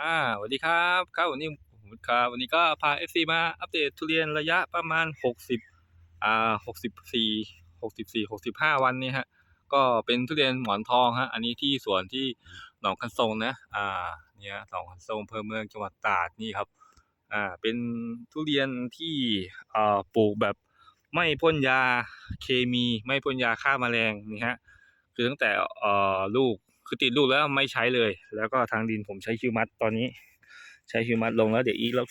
อ่าสวัสดีครับครับวันนี้ผมครับวันนี้ก็พา FC มาอัปเดตทุเรียนระยะประมาณ 60อ่า64 64 65 วันนี่ฮะก็เป็นทุเรียนหมอนทองฮะอันนี้ที่สวนที่หนองคันทรงนะอ่าเนี่ยหนองคันทรงอำเภอเมืองจังหวัดตราดนี่ครับอ่าเป็นทุเรียนที่อ่าปลูกแบบไม่พ่นยาเคมี ไม่พ่นยาฆ่าแมลงนี่ฮะคือตั้งแต่เอ่อลูก คือติดลูกแล้วไม่ใช้เลย แล้วก็ทางดินผมใช้คิวมัดตอนนี้ ใช้คิวมัดลงแล้วเดี๋ยวอีกแล้ว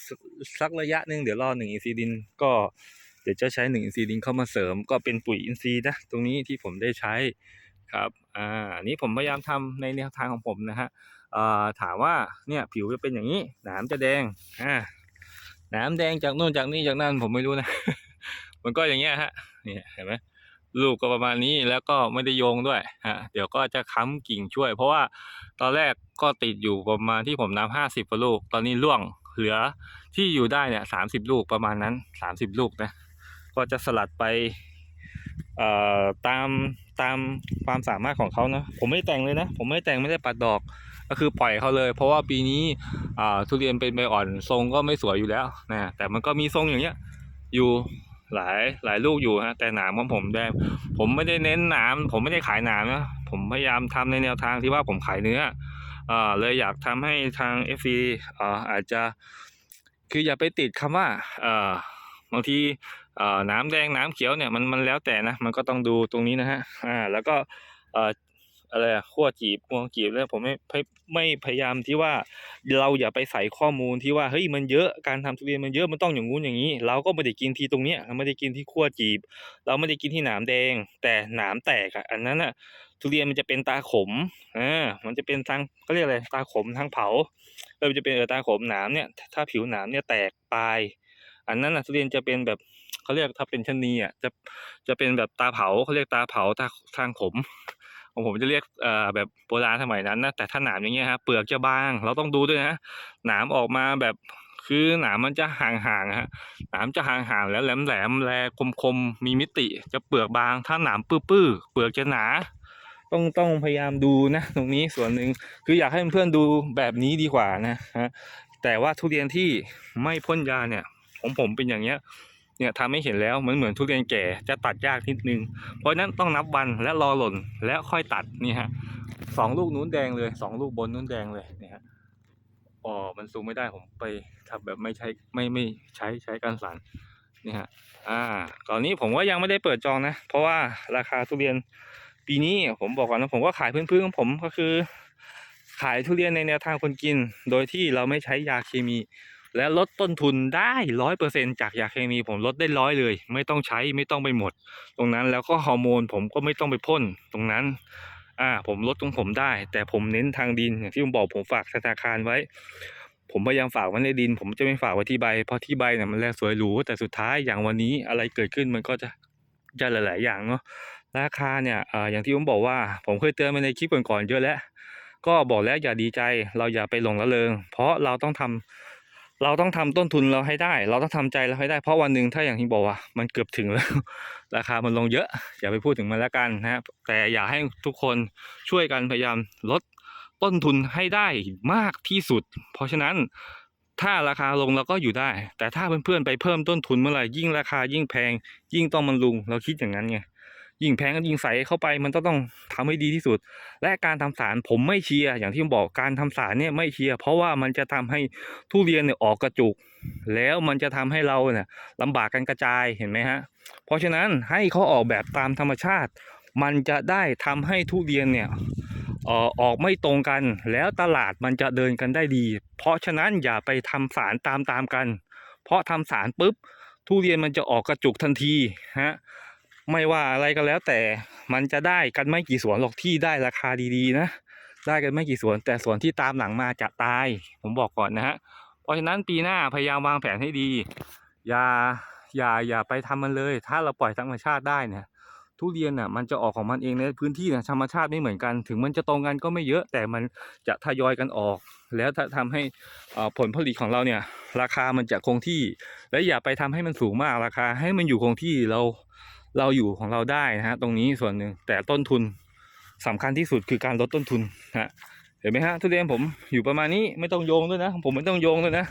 สักระยะหนึ่งเดี๋ยวรอหนึ่งอินทรีดินก็เดี๋ยวจะใช้หนึ่งอินทรีดินเข้ามาเสริม ก็เป็นปุ๋ยอินทรีนะตรงนี้ที่ผมได้ใช้ครับอ่าอันนี้ผมพยายามทำในแนวทางของผมนะฮะอ่าถามว่าเนี่ยผิวจะเป็นอย่างนี้หนามจะแดงอ่าหนามแดงจากโน่นจากนี่จากนั่นผมไม่รู้นะ มันก็อย่างเงี้ยฮะเนี่ยเห็นไหม ลูกก็ประมาณนี้แล้วก็ไม่ได้โยงด้วยฮะเดี๋ยวก็จะค้ำกิ่งช่วย เพราะว่าตอนแรกก็ติดอยู่ประมาณที่ผมนับห้าสิบกว่าลูก ตอนนี้ร่วงเหลือที่อยู่ได้เนี่ยสามสิบลูกประมาณนั้นสามสิบลูกนะก็จะสลัดไปเอ่อตามตามความสามารถของเขานะผมไม่แต่งเลยนะ ผมไม่แต่งไม่ได้ปัดดอกก็คือปล่อยเขาเลย เพราะว่าปีนี้อ่าทุเรียนเป็นใบอ่อนทรงก็ไม่สวยอยู่แล้วนะแต่มันก็มีทรงอย่างเงี้ยอยู่ หลายหลายลูกอยู่ฮะแต่หนามของผมแดงผมไม่ได้เน้นหนาม ผมไม่ได้ขายหนามนะผมพยายามทำในแนวทางที่ว่าผมขายเนื้อเอ่อเลยอยากทำให้ทาง f อเอ่ออาจจะ คืออย่าไปติดคำว่าเอ่อบางทีเอ่อน้ำแดงน้ำเขียวเนี่ยมันมันแล้วแต่นะมันก็ต้องดูตรงนี้นะฮะอ่าแล้วก็เอะไรอะขั้วจีบงวงจีบแล้วผมไม่ไม่พยายามที่ว่าเราอย่าไปใส่ข้อมูลที่ว่าเฮ้ยมันเยอะการทำทุเรียนมันเยอะมันต้องอย่างงู้นอย่างนี้ เราก็ไม่ได้กินที่ตรงเนี้ยเราไม่ได้กินที่ขั้วจีบ เราไม่ได้กินที่หนามแดง แต่หนามแตกอะอันนั้นอะทุเรียนมันจะเป็นตาขมอ่ามันจะเป็นทางเขาเรียกอะไรตาขมทางเผาเออมันจะเป็นเออตาขมหนามเนี่ยถ้าผิวหนามเนี่ยแตกปลายอันนั้นอะทุเรียนจะเป็นแบบเขาเรียกถ้าเป็นชนีอะจะจะเป็นแบบตาเผาเขาเรียกตาเผาตาทางขม ของผมจะเรียกแบบโบราณสมัยนั้นนะแต่ถ้าหนามอย่างเงี้ยฮะเปลือกจะบาง เราต้องดูด้วยนะหนามออกมาแบบคือหนามมันจะห่างๆฮะหนามจะห่างๆแล้วแหลมๆแลคมๆมีมิติจะเปลือกบาง ถ้าหนามปื้อๆเปลือกจะหนาต้องต้องพยายามดูนะตรงนี้ส่วนหนึ่งคืออยากให้เพื่อนๆดูแบบนี้ดีกว่านะฮะแต่ว่าทุเรียนที่ไม่พ่นยาเนี่ยของผมเป็นอย่างเงี้ย เนี่ยทำให้เห็นแล้วมันเหมือนทุเรียนแก่จะตัดยากนิดนึง เพราะฉะนั้นต้องนับวันและรอหล่นแล้วค่อยตัดนี่ฮะสองลูกนู้นแดงเลยสองลูกบนนู้นแดงเลยเนี่ยฮะอ๋อมันซูมไม่ได้ผมไปทำแบบไม่ใช้ไม่ไม่ใช้ใช้การสั่นนี่ฮะอ่าตอนนี้ผมก็ยังไม่ได้เปิดจองนะ เพราะว่าราคาทุเรียนปีนี้ผมบอกก่อนนะผมก็ขายพื้นๆของผมก็คือ ขายทุเรียนในแนวทางคนกิน โดยที่เราไม่ใช้ยาเคมี และลดต้นทุนได้ร้อยเปอร์เซ็นจากยาเคมีผมลดได้ร้อยเลย ไม่ต้องใช้ไม่ต้องไปหมด ตรงนั้นแล้วก็ฮอร์โมนผมก็ไม่ต้องไปพ่นตรงนั้น อ่า ผมลดตรงผมได้ แต่ผมเน้นทางดินอย่างที่ผมบอกผมฝากธนาคารไว้ ผมพยายามฝากไว้ในดิน ผมจะไม่ฝากไว้ที่ใบ เพราะที่ใบเนี่ยมันแลสวยหรูแต่สุดท้ายอย่างวันนี้อะไรเกิดขึ้นมันก็จะจะหลาย ๆ อย่างเนาะราคาเนี่ยอ่าอย่างที่ผมบอกว่า ผมเคยเตือนไปในคลิปก่อนๆเยอะแล้ว ก็บอกแล้วอย่าดีใจ เราอย่าไปหลงละเลง เพราะเราต้องทำ เราต้องทำต้นทุนเราให้ได้ เราต้องทำใจเราให้ได้เพราะวันหนึ่งถ้าอย่างที่บอกว่า มันเกือบถึงแล้ว ราคามันลงเยอะ อย่าไปพูดถึงมันแล้วกันนะแต่อย่าให้ทุกคนช่วยกันพยายามลดต้นทุนให้ได้มากที่สุด เพราะฉะนั้นถ้าราคาลงเราก็อยู่ได้ แต่ถ้าเพื่อนๆไปเพิ่มต้นทุนเมื่อไหร่ยิ่งราคายิ่งแพง ยิ่งต้องมันลุงเราคิดอย่างนั้นไง ยิ่งแพงก็ยิ่งใส่เข้าไปมันก็ต้องทำให้ดีที่สุด และการทำสารผมไม่เชียร์อย่างที่ผมบอกการทำสารเนี่ยไม่เชียร์เพราะว่ามันจะทำให้ทุเรียนเนี่ยออกกระจุก แล้วมันจะทำให้เราเนี่ยลำบากกันกระจายเห็นไหมฮะเพราะฉะนั้นให้เขาออกแบบตามธรรมชาติ มันจะได้ทำให้ทุเรียนเนี่ยออกไม่ตรงกันแล้วตลาดมันจะเดินกันได้ดี เพราะฉะนั้นอย่าไปทำสารตามตามๆกัน เพราะทำสารปุ๊บทุเรียนมันจะออกกระจุกทันทีฮะ ไม่ว่าอะไรก็แล้วแต่มันจะได้กันไม่กี่สวนหรอกที่ได้ราคาดีๆนะ ได้กันไม่กี่สวน แต่สวนที่ตามหลังมาจะตาย ผมบอกก่อนนะฮะเพราะฉะนั้นปีหน้าพยายามวางแผนให้ดี อย่าอย่าอย่าไปทำมันเลย ถ้าเราปล่อยธรรมชาติได้เนี่ยทุเรียนน่ะมันจะออกของมันเองในพื้นที่นะธรรมชาติไม่เหมือนกัน ถึงมันจะตรงกันก็ไม่เยอะ แต่มันจะทยอยกันออก แล้วถ้าทำให้อ่อผลผลิตของเราเนี่ย ราคามันจะคงที่ และอย่าไปทำให้มันสูงมากราคา ให้มันอยู่คงที่เรา เราอยู่ของเราได้นะฮะตรงนี้ส่วนหนึ่งแต่ต้นทุนสำคัญที่สุดคือการลดต้นทุนนะฮะเห็นไหมฮะทุเรียนผมอยู่ประมาณนี้ไม่ต้องโยงด้วยนะ ผมไม่ต้องโยงด้วยนะ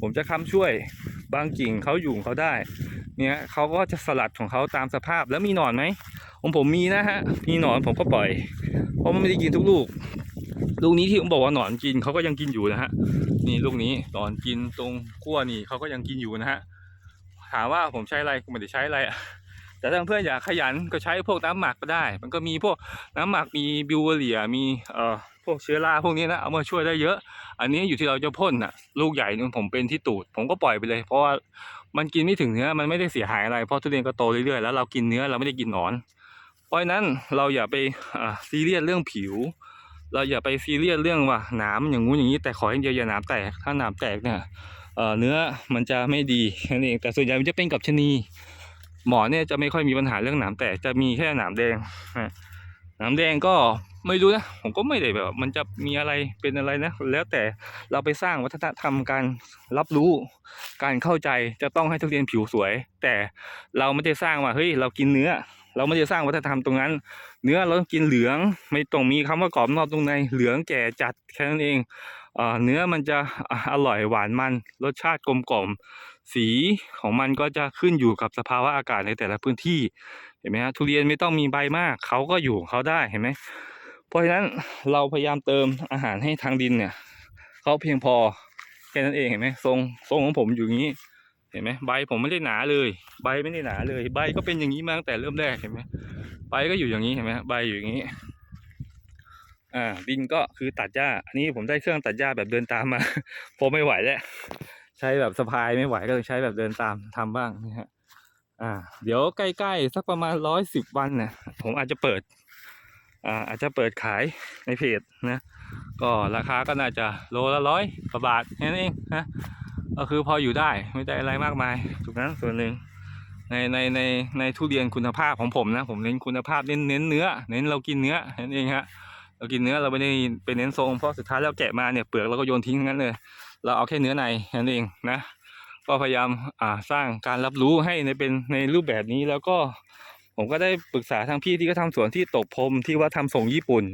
ผมจะค้ำช่วยบางกิ่งเขาอยู่เขาได้ เนี่ยเขาก็จะสลัดของเขาตามสภาพแล้วมีหนอนไหมของผมมีนะฮะมีหนอนผมก็ปล่อย เพราะมันไม่ได้กินทุกลูก ลูกนี้ที่ผมบอกว่าหนอนกินเขาก็ยังกินอยู่นะฮะนี่ลูกนี้หนอนกินตรงขั้วนี่เขาก็ยังกินอยู่นะฮะถามว่าผมใช้อะไรผมไม่ได้ใช้อะไรอะ แต่ถ้าเพื่อนอยากขยันก็ใช้พวกน้ำหมักก็ได้ มันก็มีพวกน้ำหมักมีบิวเวอรียมีเอ่อพวกเชื้อราพวกนี้นะเอามาช่วยได้เยอะ อันนี้อยู่ที่เราจะพ่นน่ะ ลูกใหญ่นึงผมเป็นที่ตูด ผมก็ปล่อยไปเลย เพราะว่ามันกินไม่ถึงเนื้อมันไม่ได้เสียหายอะไรเพราะทุเรียนก็โตเรื่อยๆแล้วเรากินเนื้อเราไม่ได้กินหนอน เพราะนั้นเราอย่าไปซีเรียสเรื่องผิว เราอย่าไปซีเรียสเรื่องว่าหนามอย่างงู้นอย่างนี้แต่ขออย่างเดียวอย่าหนามแตกถ้าหนามแตกเนี่ยเอ่อเนื้อมันจะไม่ดีนั้นเองแต่ส่วนใหญ่มันจะเป็นกับชะนี หมอเนี่ยจะไม่ค่อยมีปัญหาเรื่องหนามแตกจะมีแค่หนามแดงหนามแดงก็ไม่รู้นะผมก็ไม่ได้แบบ มันจะมีอะไรเป็นอะไรนะ แล้วแต่เราไปสร้างวัฒนธรรมการรับรู้การเข้าใจจะต้องให้ทุเรียนผิวสวย แต่เราไม่ได้สร้างว่าเฮ้ยเรากินเนื้อ เราไม่ได้สร้างวัฒนธรรมตรงนั้น เนื้อเราต้องกินเหลืองไม่ต้องมีคำว่ากรอบนอกตรงในเหลืองแก่จัดแค่นั้นเองเนื้อมันจะอร่อยหวานมันรสชาติกลมกล่อม สีของมันก็จะขึ้นอยู่กับสภาวะอากาศในแต่ละพื้นที่เห็นไหมฮะทุเรียนไม่ต้องมีใบมากเขาก็อยู่ของเขาได้เห็นไหมเพราะฉะนั้นเราพยายามเติมอาหารให้ทางดินเนี่ยเขาเพียงพอแค่นั้นเองเห็นไหมทรงทรงของผมอยู่อย่างนี้เห็นไหมใบผมไม่ได้หนาเลย ใบไม่ได้หนาเลย ใบก็เป็นอย่างนี้มาตั้งแต่เริ่มแรกเห็นไหมใบก็อยู่อย่างนี้เห็นไหมใบอยู่อย่างนี้อ่าดินก็คือตัดหญ้า อันนี้ผมได้เครื่องตัดหญ้าแบบเดินตามมา ผมไม่ไหวแล้ว ใช้แบบสะพายไม่ไหวก็เลยใช้แบบเดินตามทำบ้างนะฮะอ่า เดี๋ยวใกล้ๆสักประมาณร้อยสิบวันเนี่ยผมอาจจะเปิด อ่า อาจจะเปิดขายในเพจนะ ก็ราคาก็น่าจะโลละร้อยกว่าบาทแค่นั้นเองนะก็คือพออยู่ได้ไม่ได้อะไรมากมายถูกนั้นส่วนหนึ่งในในในในทุเรียนคุณภาพของผมนะ ผมเน้นคุณภาพเน้นเน้นเนื้อ เน้นเรากินเนื้อนั่นเองฮะเรากินเนื้อเราไม่ได้ไปเน้นทรงเพราะสุดท้ายแล้วแกะมาเนี่ยเปลือกเราก็โยนทิ้งทั้งนั้นเลย เราเอาแค่เนื้อในนั่นเองนะ ก็พยายามอ่าสร้างการรับรู้ให้ในเป็นในรูปแบบนี้แล้วก็ผมก็ได้ปรึกษาทางพี่ที่เขาทำสวนที่ตกพรมที่ว่าทำส่งญี่ปุ่น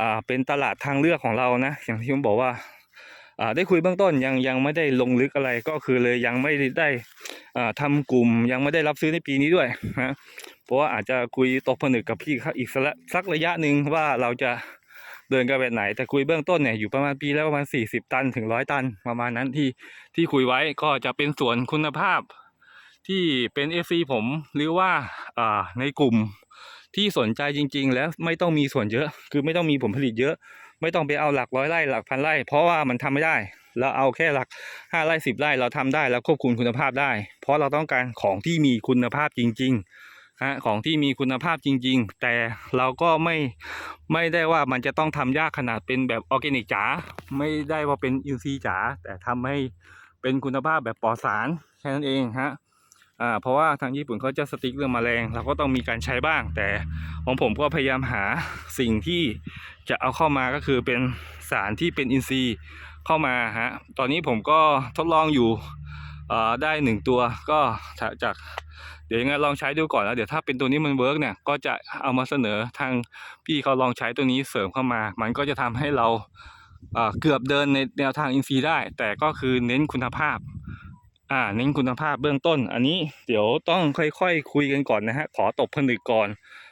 อ่าเป็นตลาดทางเลือกของเรานะ อย่างที่ผมบอกว่าอ่าได้คุยเบื้องต้นยังยังไม่ได้ลงลึกอะไรก็คือเลยยังไม่ได้อ่าทำกลุ่มยังไม่ได้รับซื้อในปีนี้ด้วยนะเพราะว่าอาจจะคุยตกผนึกกับพี่อีกสักระยะหนึ่งว่าเราจะ เดินกันแบบไหน แต่คุยเบื้องต้นเนี่ยอยู่ประมาณปีแล้วประมาณสี่สิบตันถึงร้อยตันประมาณนั้นที่ที่คุยไว้ก็จะเป็นสวนคุณภาพที่เป็นเอซีผมหรือว่าอ่าในกลุ่มที่สนใจจริง ๆ แล้วไม่ต้องมีส่วนเยอะ คือไม่ต้องมีผลผลิตเยอะ ไม่ต้องไปเอาหลักร้อยไร่หลักพันไร่เพราะว่ามันทำไม่ได้ เราเอาแค่หลักห้าไร่สิบไร่เราทำได้แล้วควบคุมคุณภาพได้ เพราะเราต้องการของที่มีคุณภาพจริง ๆ ฮะของที่มีคุณภาพจริง ๆ แต่เราก็ไม่ไม่ได้ว่ามันจะต้องทำยากขนาดเป็นแบบออร์แกนิกจ๋าไม่ได้ว่าเป็นอินทรีย์จ๋าแต่ทำให้เป็นคุณภาพแบบปลอดสารแค่นั้นเองฮะอ่าเพราะว่าทางญี่ปุ่นเขาจะสติ๊กเรื่องแมลงเราก็ต้องมีการใช้บ้าง แต่ของผมก็พยายามหาสิ่งที่จะเอาเข้ามาก็คือเป็นสารที่เป็นอินทรีย์เข้ามาฮะตอนนี้ผมก็ทดลองอยู่อ่อได้หนึ่งตัวก็จาก เดี๋ยวยังไงลองใช้ดูก่อนแล้วเดี๋ยวถ้าเป็นตัวนี้มันเวิร์กเนี่ยก็จะเอามาเสนอทางพี่เขาลองใช้ตัวนี้เสริมเข้ามา มันก็จะทำให้เราเกือบเดินในแนวทางอินฟีได้ แต่ก็คือเน้นคุณภาพอ่าเน้นคุณภาพเบื้องต้น อันนี้เดี๋ยวต้องค่อยๆคุยกันก่อนนะฮะขอตบผนึกก่อน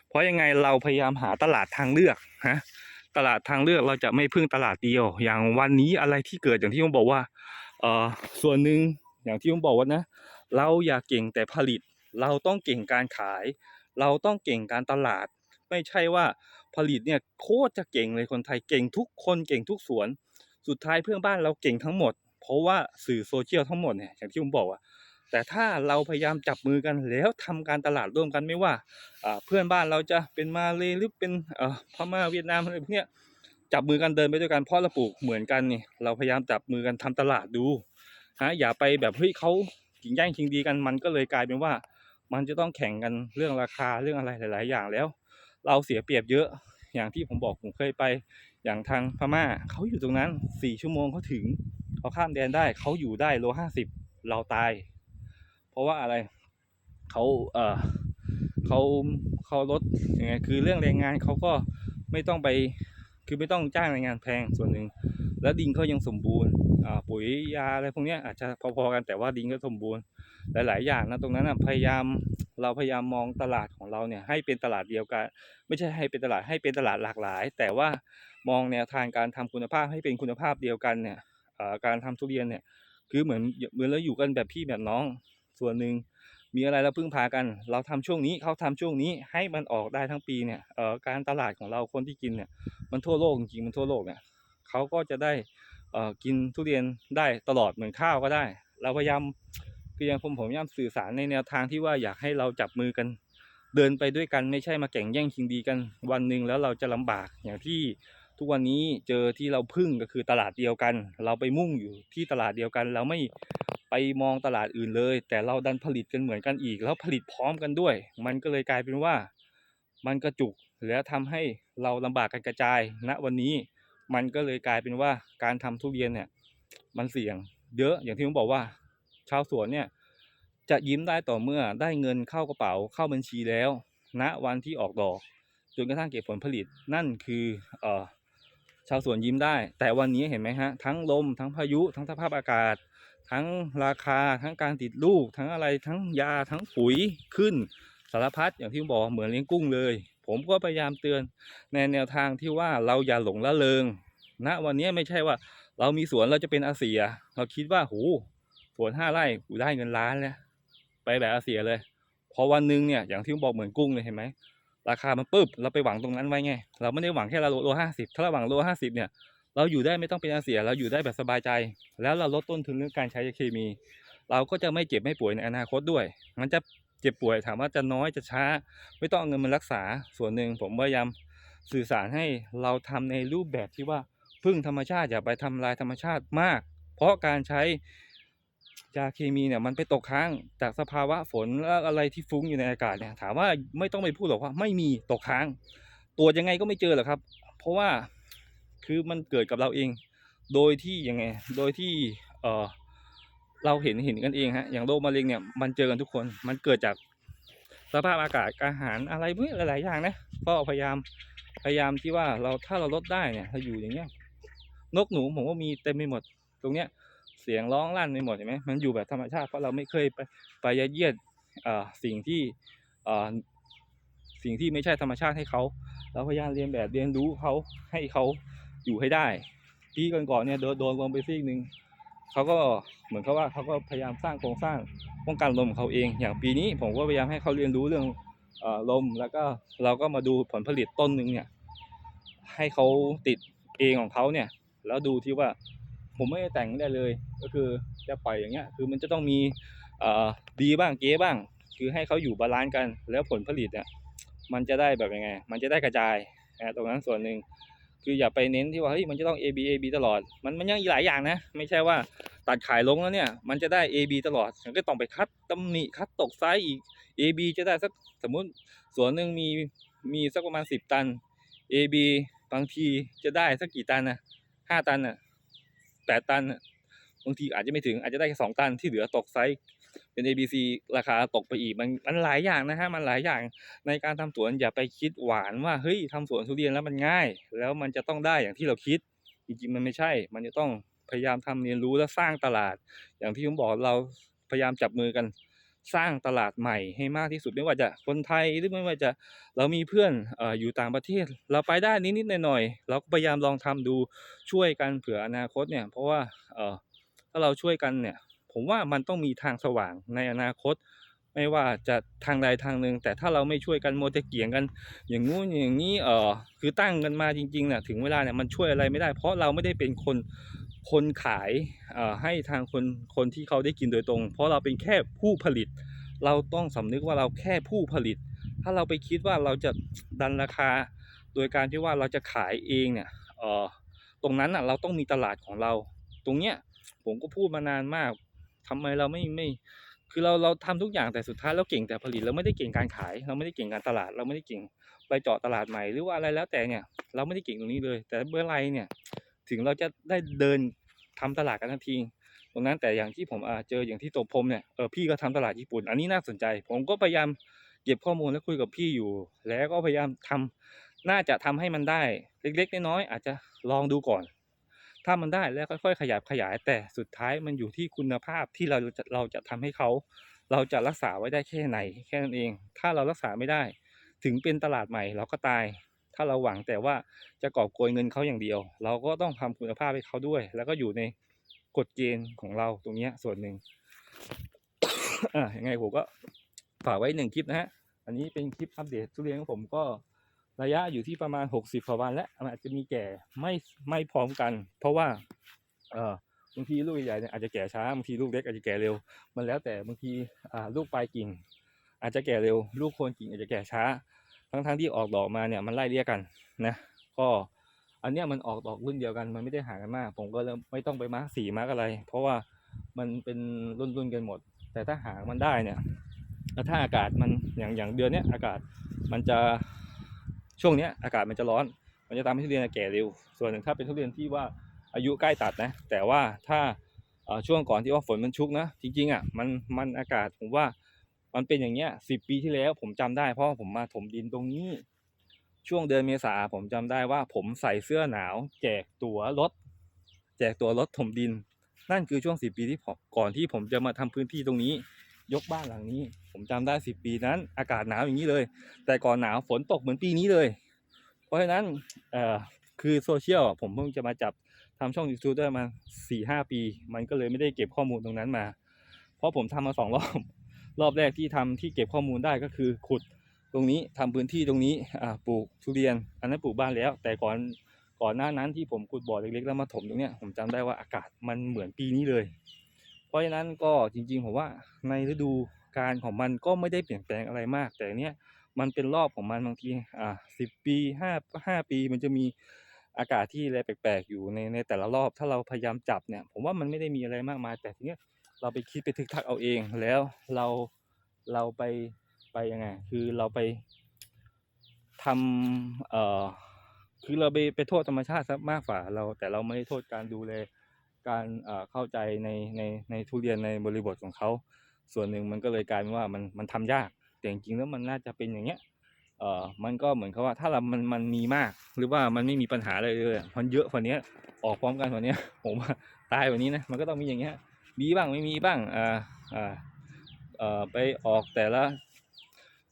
เพราะยังไงเราพยายามหาตลาดทางเลือกฮะตลาดทางเลือกเราจะไม่พึ่งตลาดเดียว อย่างวันนี้อะไรที่เกิดอย่างที่ผมบอกว่าเออส่วนหนึ่งอย่างที่ผมบอกว่านะ เราอย่าเก่งแต่ผลิต เราต้องเก่งการขาย เราต้องเก่งการตลาด ไม่ใช่ว่าผลิตเนี่ยโคตรจะเก่งเลยคนไทยเก่งทุกคนเก่งทุกสวน สุดท้ายเพื่อนบ้านเราเก่งทั้งหมด เพราะว่าสื่อโซเชียลทั้งหมดเนี่ยอย่างที่ผมบอกอะแต่ถ้าเราพยายามจับมือกันแล้วทำการตลาดร่วมกันไม่ว่าเพื่อนบ้านเราจะเป็นมาเลหรือเป็นพม่าเวียดนามอะไรพวกเนี้ยจับมือกันเดินไปด้วยกันเพราะเราปลูกเหมือนกันนี่เราพยายามจับมือกันทำตลาดดูฮะอย่าไปแบบเฮ้ยเขากิ่งแย่งชิงดีกันมันก็เลยกลายเป็นว่า มันจะต้องแข่งกันเรื่องราคาเรื่องอะไรหลาย ๆ อย่างแล้ว เราเสียเปรียบเยอะอย่างที่ผมบอกผมเคยไป อย่างทางพม่าเขาอยู่ตรงนั้นสี่ชั่วโมงเขาถึงเขาข้ามแดนได้เขาอยู่ได้โลห้าสิบเราตาย เพราะว่าอะไรเขาเออเขาเขาลดยังไงคือเรื่องแรงงานเขาก็ไม่ต้องไปคือไม่ต้องจ้างแรงงานแพงส่วนหนึ่งแล้วดินเขายังสมบูรณ์ปุ๋ยยาอะไรพวกนี้อาจจะพอๆกันแต่ว่าดินก็สมบูรณ์ หลาย ๆ อย่างนะตรงนั้นนะพยายามเราพยายามมองตลาดของเราเนี่ยให้เป็นตลาดเดียวกัน ไม่ใช่ให้เป็นตลาดให้เป็นตลาดหลากหลาย แต่ว่ามองแนวทางการทำคุณภาพให้เป็นคุณภาพเดียวกันเนี่ยการทำทุเรียนเนี่ยคือเหมือนเหมือนเราอยู่กันแบบพี่แบบน้องส่วนหนึ่งมีอะไรเราพึ่งพากัน เราทำช่วงนี้เขาทำช่วงนี้ให้มันออกได้ทั้งปีเนี่ยการตลาดของเราคนที่กินเนี่ยมันทั่วโลกจริงมันทั่วโลกเนี่ยเขาก็จะได้กินทุเรียนได้ตลอดเหมือนข้าวก็ได้ เราพยายาม คือย่างผมผมพยายามสื่อสารในแนวทางที่ว่าอยากให้เราจับมือกันเดินไปด้วยกันไม่ใช่มาแข่งแย่งชิงดีกันวันหนึ่งแล้วเราจะลำบากอย่างที่ทุกวันนี้เจอที่เราพึ่งก็คือตลาดเดียวกัน เราไปมุ่งอยู่ที่ตลาดเดียวกัน เราไม่ไปมองตลาดอื่นเลย แต่เราดันผลิตกันเหมือนกันอีก แล้วผลิตพร้อมกันด้วย มันก็เลยกลายเป็นว่ามันกระจุกแล้วทำให้เราลำบากกันกระจายณวันนี้มันก็เลยกลายเป็นว่าการทำทุเรียนเนี่ยมันเสี่ยงเยอะอย่างที่ผมบอกว่า ชาวสวนเนี่ยจะยิ้มได้ต่อเมื่อได้เงินเข้ากระเป๋าเข้าบัญชีแล้วณวันที่ออกดอกจนกระทั่งเก็บผลผลิตนั่นคือเออชาวสวนยิ้มได้ แต่วันนี้เห็นไหมฮะทั้งลมทั้งพายุทั้งสภาพอากาศ ทั้งราคาทั้งการติดลูก ทั้งอะไรทั้งยาทั้งปุ๋ยขึ้นสารพัดอย่างที่ผมบอกเหมือนเลี้ยงกุ้งเลย ผมก็พยายามเตือนในแนวทางที่ว่าเราอย่าหลงละเลงณวันนี้ไม่ใช่ว่าเรามีสวนเราจะเป็นอาเซีย เราคิดว่าโห สวนห้าไร่กูได้เงินล้านแล้วไปแบบอาเซียเลย พอวันหนึ่งเนี่ยอย่างที่ผมบอกเหมือนกุ้งเลยเห็นไหมราคามันปุ๊บเราไปหวังตรงนั้นไว้ไง เราไม่ได้หวังแค่เราโลห้าสิบถ้าเราหวังโลห้าสิบเนี่ยเราอยู่ได้ไม่ต้องเป็นอาเซีย เราอยู่ได้แบบสบายใจ แล้วเราลดต้นทุนเรื่องการใช้ยาเคมี เราก็จะไม่เจ็บไม่ป่วยในอนาคตด้วย มันจะเจ็บป่วยถามว่าจะน้อยจะช้า ไม่ต้องเอาเงินมารักษาส่วนหนึ่งผมพยายามสื่อสารให้เราทำในรูปแบบที่ว่าพึ่งธรรมชาติอย่าไปทำลายธรรมชาติมาก เพราะการใช้ ยาเคมีเนี่ยมันไปตกค้างจากสภาวะฝนแล้วอะไรที่ฟุ้งอยู่ในอากาศเนี่ยถามว่าไม่ต้องไปพูดหรอกว่าไม่มีตกค้าง ตรวจยังไงก็ไม่เจอหรอกครับ เพราะว่าคือมันเกิดกับเราเอง โดยที่ยังไงโดยที่เออเราเห็นเห็นกันเองฮะอย่างโรคมะเร็งเนี่ยมันเจอกันทุกคนมันเกิดจากสภาพอากาศอาหารอะไรพวกนี้หลาย ๆ อย่างนะก็พยายามพยายามที่ว่าเราถ้าเราลดได้เนี่ยเราอยู่อย่างเงี้ยนกหนูผมว่ามีเต็มไปหมดตรงเนี้ย เสียงร้องลั่นไปหมดเห็นไหมมันอยู่แบบธรรมชาติเพราะเราไม่เคยไปไปยัดเยียดสิ่งที่สิ่งที่ไม่ใช่ธรรมชาติให้เขาเราพยายามเรียนแบบเรียนรู้เขาให้เขาอยู่ให้ได้ที่ก่อนๆเนี่ยโดนลงไปซีกหนึ่งเขาก็เหมือนเขาว่าเขาก็พยายามสร้างโครงสร้างป้องกันลมของเขาเอง อย่างปีนี้ผมก็พยายามให้เขาเรียนรู้เรื่องอลมแล้วก็เราก็มาดูผลผลิตต้นหนึ่งเนี่ยให้เขาติดเองของเขาเนี่ยแล้วดูที่ว่า ผมไม่ได้แต่งได้เลย ก็คือจะปล่อยอย่างเงี้ย คือมันจะต้องมีดีบ้างเก๊บ้าง คือให้เขาอยู่บาลานซ์กัน แล้วผลผลิตเนี่ยมันจะได้แบบยังไง มันจะได้กระจายนะตรงนั้นส่วนหนึ่งคืออย่าไปเน้นที่ว่าเฮ้ยมันจะต้อง A B A B ตลอด มันมันยังอีกหลายอย่างนะ ไม่ใช่ว่าตัดขายลงแล้วเนี่ย มันจะได้ A B ตลอดมันก็ต้องไปคัดตำหนิคัดตกไซส์อีก A B จะได้สักสมมุติสวนหนึ่งมีมีสักประมาณสิบตัน A B บางทีจะได้สักกี่ตันนะห้าตันน่ะ แปดตันบางทีอาจจะไม่ถึงอาจจะได้แค่สองตันที่เหลือตกไซส์เป็น A B C ราคาตกไปอีกมันมันหลายอย่างนะฮะมันหลายอย่างในการทำสวนอย่าไปคิดหวานว่าเฮ้ยทำสวนทุเรียนแล้วมันง่าย แล้วมันจะต้องได้อย่างที่เราคิดจริงๆมันไม่ใช่ มันจะต้องพยายามทำเรียนรู้และสร้างตลาด อย่างที่ผมบอกเราพยายามจับมือกัน สร้างตลาดใหม่ให้มากที่สุดไม่ว่าจะคนไทยหรือไม่ว่าจะเรามีเพื่อนออยู่ต่างประเทศ เราไปได้นิดๆหน่อยๆเราก็พยายามลองทำดูช่วยกันเผื่ออนาคตเนี่ยเพราะว่าถ้าเราช่วยกันเนี่ยผมว่ามันต้องมีทางสว่างในอนาคต ไม่ว่าจะทางใดทางหนึ่งแต่ถ้าเราไม่ช่วยกันโมวแต่เกียงกัน อย่างงู้นอย่างนี้เออคือตั้งกันมาจริงๆเนี่ยถึงเวลาเนี่ยมันช่วยอะไรไม่ได้ เพราะเราไม่ได้เป็นคน คนขายให้ทางคนคนที่เขาได้กินโดยตรง เพราะเราเป็นแค่ผู้ผลิต เราต้องสำนึกว่าเราแค่ผู้ผลิต ถ้าเราไปคิดว่าเราจะดันราคา โดยการที่ว่าเราจะขายเองเนี่ยตรงนั้นเราต้องมีตลาดของเรา ตรงเนี้ยผมก็พูดมานานมากทำไมเราไม่ไม่คือเราเราทำทุกอย่างแต่สุดท้ายเราเก่งแต่ผลิตเราไม่ได้เก่งการขาย เราไม่ได้เก่งการตลาด เราไม่ได้เก่งไปเจาะตลาดใหม่หรือว่าอะไรแล้วแต่เนี่ยเราไม่ได้เก่งตรงนี้เลย แต่เมื่อไรเนี่ย ถึงเราจะได้เดินทำตลาดกันทันทีตรงนั้นแต่อย่างที่ผมเจออย่างที่ตัวผมเนี่ยเออพี่ก็ทำตลาดญี่ปุ่น อันนี้น่าสนใจ ผมก็พยายามเก็บข้อมูลและคุยกับพี่อยู่ แล้วก็พยายามทำน่าจะทำให้มันได้ เล็กๆน้อยๆอาจจะลองดูก่อน ถ้ามันได้แล้วค่อยๆ ขยับขยาย แต่สุดท้ายมันอยู่ที่คุณภาพที่เราจะเราจะทำให้เขา เราจะรักษาไว้ได้แค่ไหน แค่นั้นเอง ถ้าเรารักษาไม่ได้ ถึงเป็นตลาดใหม่เราก็ตาย ถ้าเราหวังแต่ว่าจะกอบโกยเงินเขาอย่างเดียว เราก็ต้องทำคุณภาพให้เขาด้วย แล้วก็อยู่ในกฎเกณฑ์ของเราตรงนี้ส่วนหนึ่งอะยังไงผมก็ฝากไว้หนึ่งคลิปนะฮะอันนี้เป็นคลิปอัปเดตทุเรียนของผมก็ระยะอยู่ที่ประมาณ 60กว่าวันแล้วมันอาจจะมีแก่ไม่ไม่พร้อมกัน เพราะว่าเออบางทีลูกใหญ่เนี่ยอาจจะแก่ช้าบางทีลูกเล็กอาจจะแก่เร็ว มันแล้วแต่บางทีอ่าลูกปลายกิ่ง อาจจะแก่เร็ว ลูกโคนกิ่งอาจจะแก่ช้า ทั้งๆที่ออกดอกมาเนี่ยมันไล่เลี่ยกันนะ ก็อันเนี้ยมันออกดอกรุ่นเดียวกันมันไม่ได้ห่างกันมาก ผมก็เริ่มไม่ต้องไปมาร์กสีมาร์กอะไร เพราะว่ามันเป็นรุ่นรุ่นๆกันหมด แต่ถ้าหางมันได้เนี่ยแล้วถ้าอากาศมันอย่างอย่างเดือนเนี้ยอากาศมันจะช่วงเนี้ยอากาศมันจะร้อน มันจะทำให้ทุเรียนแก่เร็ว ส่วนหนึ่งถ้าเป็นทุเรียนที่ว่าอายุใกล้ตัดนะแต่ว่าถ้าช่วงก่อนที่ว่าฝนมันชุกนะจริงๆอะมันมันอากาศผมว่า มันเป็นอย่างเงี้ยสิบปีที่แล้วผมจำได้เพราะผมมาถมดินตรงนี้ ช่วงเดือนเมษาผมจำได้ว่า ผมใส่เสื้อหนาว แจกตั๋วรถ แจกตั๋วรถถมดิน นั่นคือช่วงสิบปีที่ก่อนที่ผมจะมาทำพื้นที่ตรงนี้ ยกบ้านหลังนี้ ผมจำได้สิบปีนั้น อากาศหนาวอย่างนี้เลย แต่ก่อนหนาวฝนตกเหมือนปีนี้เลย เพราะฉะนั้นเอ่อคือโซเชียลผมเพิ่งจะมาจับทำช่อง YouTube ได้มาสี่ห้าปี มันก็เลยไม่ได้เก็บข้อมูลตรงนั้นมา เพราะผมทำมาสองรอบ รอบแรกที่ทำที่เก็บข้อมูลได้ก็คือขุดตรงนี้ทำพื้นที่ตรงนี้ปลูกทุเรียน อันนั้นปลูกบ้านแล้ว แต่ก่อนก่อนหน้านั้นที่ผมขุดบ่อเล็กๆแล้วมาถมตรงเนี้ยผมจำได้ว่าอากาศมันเหมือนปีนี้เลย เพราะฉะนั้นก็จริงๆผมว่าในฤดูกาลของมันก็ไม่ได้เปลี่ยนแปลงอะไรมาก แต่เนี้ยมันเป็นรอบของมันบางทีอ่าสิบปีห้าห้าปีมันจะมีอากาศที่อะไรแปลกๆอยู่ในในแต่ละรอบถ้าเราพยายามจับเนี่ยผมว่ามันไม่ได้มีอะไรมากมายแต่ทีเนี้ย เราไปคิดไปทึกทักเอาเอง แล้วเราเราไปไปยังไง คือเราไปทำเอ่อคือเราไปไปโทษธรรมชาติซะมากกว่าเรา แต่เราไม่ได้โทษการดูแลการเอ่อเข้าใจในในในทุเรียนในบริบทของเขา ส่วนหนึ่งมันก็เลยกลายเป็นว่ามันมันทำยาก แต่จริงๆแล้วมันน่าจะเป็นอย่างเงี้ยเอ่อมันก็เหมือนกับว่าถ้าเรามันมันมีมาก หรือว่ามันไม่มีปัญหาอะไรเลยมันเยอะกว่านี้ออกพร้อมกันกว่านี้ผมว่าตายกว่านี้นะมันก็ต้องมีอย่างเงี้ย มีบ้างไม่มีบ้างอ่าอ่าเอ่อไปออกแต่ละ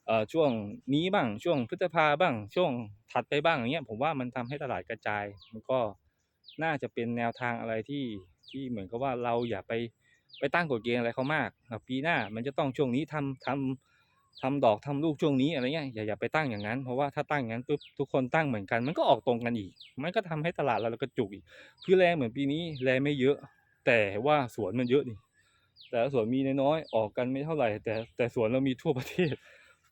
เอ่อช่วงนี้บ้างช่วงพฤษภาบ้าง ช่วงถัดไปบ้างอย่างเงี้ยผมว่ามันทำให้ตลาดกระจาย มันก็น่าจะเป็นแนวทางอะไรที่ที่เหมือนกับว่าเราอย่าไปไปตั้งกฎเกณฑ์อะไรเขามากปีหน้ามันจะต้องช่วงนี้ทำทำทำดอกทำลูกช่วงนี้อะไรเงี้ยอย่าอย่าไปตั้งอย่างนั้น เพราะว่าถ้าตั้งอย่างนั้นปุ๊บทุกคนตั้งเหมือนกัน มันก็ออกตรงกันอีก มันก็ทำให้ตลาดเรากระจุกอีกคือแรงเหมือนปีนี้แรงไม่เยอะ แต่ว่าสวนมันเยอะนี่แต่สวนมีน้อยๆออกกันไม่เท่าไหร่ แต่แต่สวนเรามีทั่วประเทศ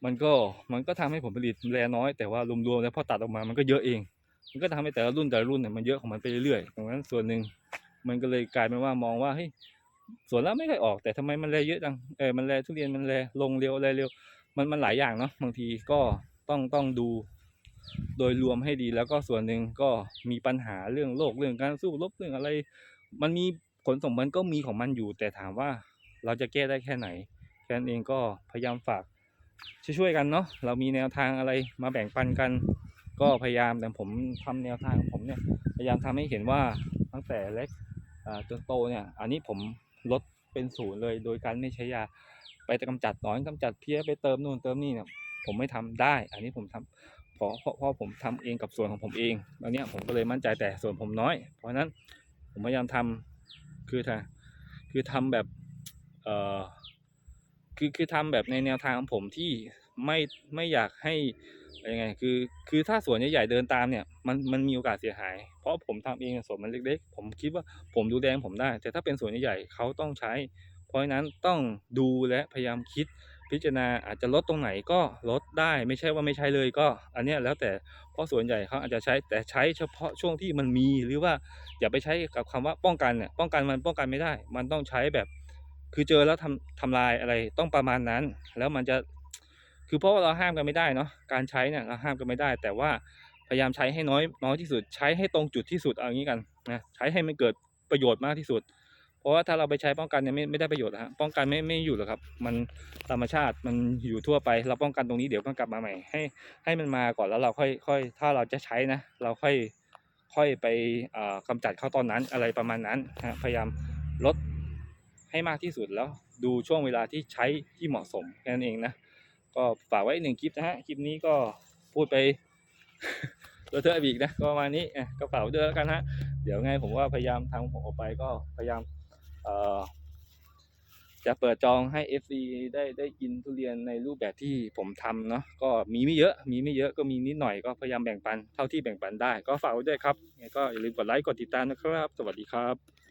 มันก็มันก็ทำให้ผลผลิตแลน้อยแต่ว่ารวมๆแล้วพอตัดออกมามันก็เยอะเอง มันก็ทำให้แต่ละรุ่นแต่ละรุ่นเนี่ยมันเยอะของมันไปเรื่อยๆตรงนั้นส่วนหนึ่งมันก็เลยกลายเป็นว่ามองว่าเฮ้ยสวนเราไม่ค่อยออกแต่ทำไมมันแลเยอะจังเออมันแลทุเรียนมันแลลงเร็วอะไรเร็ว มันมันหลายอย่างเนาะบางทีก็ต้องต้องดู โดยรวมให้ดีแล้วก็ส่วนหนึ่งก็มีปัญหาเรื่องโลกเรื่องการสู้รบเรื่องอะไร มันมี ผลสมมันก็มีของมันอยู่ แต่ถามว่าเราจะแก้ได้แค่ไหน แค่นั้นเองก็พยายามฝากช่วยๆกันเนาะเรามีแนวทางอะไรมาแบ่งปันกัน ก็พยายามแต่ผมทำแนวทางของผมเนี่ยพยายามทำให้เห็นว่าตั้งแต่เล็กอ่าจนโตเนี่ยอันนี้ผมลดเป็นศูนย์เลยโดยการไม่ใช้ยาไปกำจัดหนอนกำจัดเพี้ยไปเติมนู่นเติมนี่เนี่ยผมไม่ทำได้ อันนี้ผมทำเพราเพราะเพราะผมทำเองกับส่วนของผมเองตอนนี้ผมก็เลยมั่นใจแต่ส่วนผมน้อย เพราะฉะนั้นผมพยายามทำ คือทาคือทำแบบเออคือคือทำแบบในแนวทางของผมที่ไม่ไม่อยากให้ยังไงคือคือถ้าสวนใหญ่ๆเดินตามเนี่ยมันมันมีโอกาสเสียหาย เพราะผมทำเองสวนมันเล็กๆ ผมคิดว่าผมดูแลของผมได้ แต่ถ้าเป็นสวนใหญ่ๆเขาต้องใช้ เพราะฉะนั้นต้องดูและพยายามคิด พิจารณาอาจจะลดตรงไหนก็ลดได้ไม่ใช่ว่าไม่ใช้เลยก็อันเนี้ยแล้วแต่เพราะส่วนใหญ่เขาอาจจะใช้แต่ใช้เฉพาะช่วงที่มันมีหรือว่าอย่าไปใช้กับคำว่าป้องกันเนี่ยป้องกันมันป้องกันไม่ได้ มันต้องใช้แบบ คือเจอแล้วทำทำลายอะไรต้องประมาณนั้น แล้วมันจะคือเพราะว่าเราห้ามกันไม่ได้เนาะการใช้เนี่ยเราห้ามกันไม่ได้ แต่ว่าพยายามใช้ให้น้อยน้อยที่สุด ใช้ให้ตรงจุดที่สุดเอางี้กันนะใช้ให้มันเกิดประโยชน์มากที่สุด เพราะว่าถ้าเราไปใช้ป้องกันเนี่ยไม่ไม่ได้ประโยชน์ฮะป้องกันไม่ไม่อยู่หรอกครับ มันธรรมชาติมันอยู่ทั่วไป เราป้องกันตรงนี้เดี๋ยวมันกลับมาใหม่ ให้ให้มันมาก่อนแล้วเราค่อยค่อยถ้าเราจะใช้นะ เราค่อยค่อยไปเอ่อกำจัดเขาตอนนั้นอะไรประมาณนั้นฮะพยายามลดให้มากที่สุดแล้วดูช่วงเวลาที่ใช้ที่เหมาะสมแค่นั้นเองนะก็ฝากไว้หนึ่งคลิปนะฮะคลิปนี้ก็พูดไปเลอะเทอะอีกนะก็ประมาณนี้อะก็ฝากไว้ด้วยแล้วกันฮะเดี๋ยวไงผมว่าพยายามทำผมออกไปก็พยายาม จะเปิดจองให้ FC ได้ได้กินทุเรียนในรูปแบบที่ผมทำเนาะก็มีไม่เยอะ มีไม่เยอะก็มีนิดหน่อยก็พยายามแบ่งปันเท่าที่แบ่งปันได้ ก็ฝากไว้ด้วยครับยังไงก็อย่าลืมกดไลค์กดติดตามนะครับ สวัสดีครับ